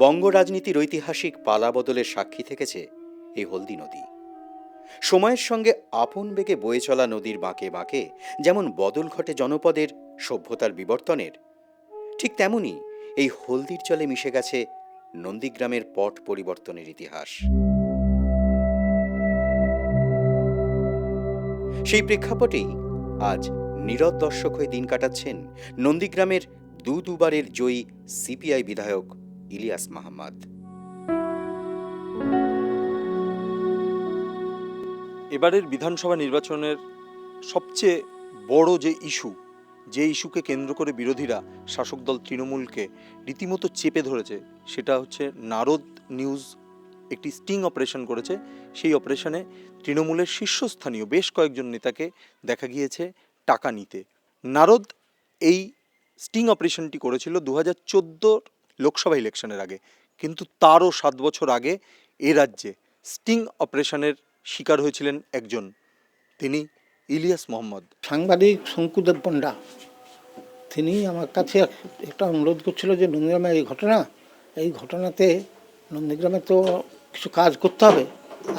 বঙ্গ রাজনীতির ঐতিহাসিক পালা বদলের সাক্ষী থেকেছে এই হলদি নদী। সময়ের সঙ্গে আপন বেগে বয়ে চলা নদীর বাঁকে বাঁকে, যেমন বদল ঘটে জনপদের সভ্যতার বিবর্তনের, ঠিক তেমনি এই হলদির চলে মিশে গেছে নন্দীগ্রামের পট পরিবর্তনের ইতিহাস। সেই প্রেক্ষাপটেই আজ নীরব দর্শক হয়ে দিন কাটাচ্ছেন নন্দীগ্রামের দু দুবারের জয়ী সিপিআই বিধায়ক ইলিয়াস মাহমদ। এবারের বিধানসভা নির্বাচনের সবচেয়ে বড় যে ইস্যু, যে ইস্যুকে কেন্দ্র করে বিরোধীরা শাসক দল তৃণমূলকে রীতিমতো চেপে ধরেছে, সেটা হচ্ছে নারদ নিউজ একটি স্টিং অপারেশন করেছে। সেই অপারেশনে তৃণমূলের শীর্ষস্থানীয় বেশ কয়েকজন নেতাকে দেখা গিয়েছে টাকা নিতে। নারদ এই স্টিং অপারেশনটি করেছিল দু হাজার লোকসভা ইলেকশনের আগে। কিন্তু তারও সাত বছর আগে এ রাজ্যে স্টিং অপারেশনের শিকার হয়েছিলেন একজন। তিনি ইলিয়াস মোহাম্মদ। সাংবাদিক শঙ্কুদেব পণ্ডা, তিনি আমার কাছে একটা অনুরোধ করছিল যে নন্দীগ্রামের এই ঘটনা, এই ঘটনাতে নন্দীগ্রামে তো কিছু কাজ করতে হবে।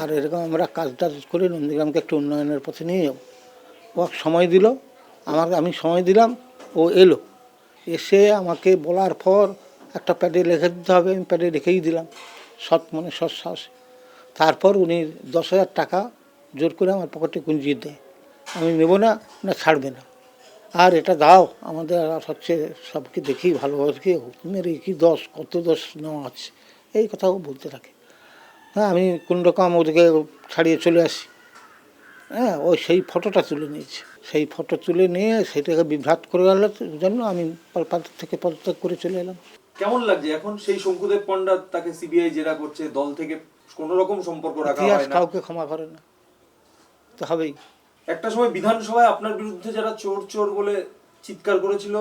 আর এরকম আমরা কাজ টাজ করে নন্দীগ্রামকে একটু উন্নয়নের পথে নিয়ে যাব। ও সময় দিল, আমার আমি সময় দিলাম, ও এলো। এসে আমাকে বলার পর একটা প্যাডে লিখে দিতে হবে, আমি প্যাডে রেখেই দিলাম। সৎ মনে, সৎ তারপর উনি দশ হাজার টাকা জোর করে আমার পকেটে গুঞ্জিয়ে দেয়। আমি নেব না না ছাড়বে না। আর এটা দাও, আমাদের হচ্ছে সবকে দেখি ভালোভাবে কি মেরে কি দশ কত দশ নেওয়া আছে। এই কথাও বলতে থাকে। হ্যাঁ আমি কোন রকম ওদেরকে ছাড়িয়ে চলে আসি। হ্যাঁ ওই সেই ফটোটা তুলে নিয়েছে। সেই ফটো তুলে নিয়ে সেটাকে বিভ্রাট করে গেল, জন্য আমি পদ থেকে পদত্যাগ করে চলে এলাম। কেমন লাগছে? এখন সেই শঙ্কুদেব পণ্ডা তাকে সিবিআই জেরা করছে দল থেকে কোনো রকম সম্পর্ক রাখা হয় না। কাউকে ক্ষমা করে না। তো হবেই। একটা সময় বিধানসভায় আপনার বিরুদ্ধে যারা চোর চোর বলে চিৎকার করেছিল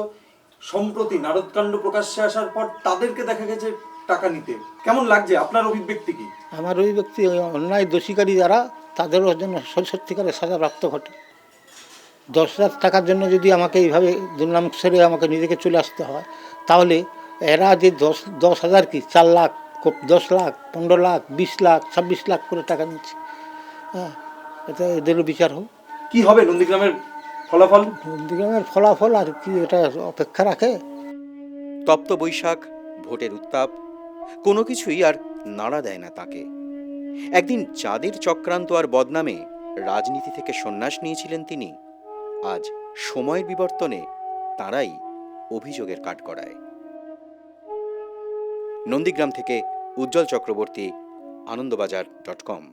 সম্প্রতি নারদকাণ্ড প্রকাশ্যে আসার পর তাদেরকে দেখা গেছে টাকা নিতে। কেমন লাগছে? আপনার অভিব্যক্তি কি? আমার অভিব্যক্তি অন্যায় দোষীকারী যারা তাদেরও জন্য সত্যিকারের সাজা প্রাপ্ত ঘটে। দশ হাজার টাকার জন্য যদি আমাকে এইভাবে দুর্নাম সেরে আমাকে নিজেকে চলে আসতে হয় তাহলে এরা যে দশ দশ হাজার কি চার লাখ কো- দশ লাখ পনেরো লাখ বিশ লাখ ছাব্বিশ লাখ করে টাকা নিচ্ছে। হ্যাঁ এটা এদেরও বিচার হোক। কি হবে নন্দীগ্রামের ফলাফল? নন্দীগ্রামের ফলাফল আর কি এটা অপেক্ষা রাখে? তপ্ত বৈশাখ ভোটের উত্তাপ কোনো কিছুই আর নাড়া দেয় না তাকে। একদিন চাঁদের চক্রান্ত আর বদনামে রাজনীতি থেকে সন্ন্যাস নিয়েছিলেন তিনি। আজ সময়ের বিবর্তনে তারাই অভিযোগের কাঠগড়ায়। নন্দীগ্রাম থেকে উজ্জ্বল চক্রবর্তী আনন্দবাজার ডট কম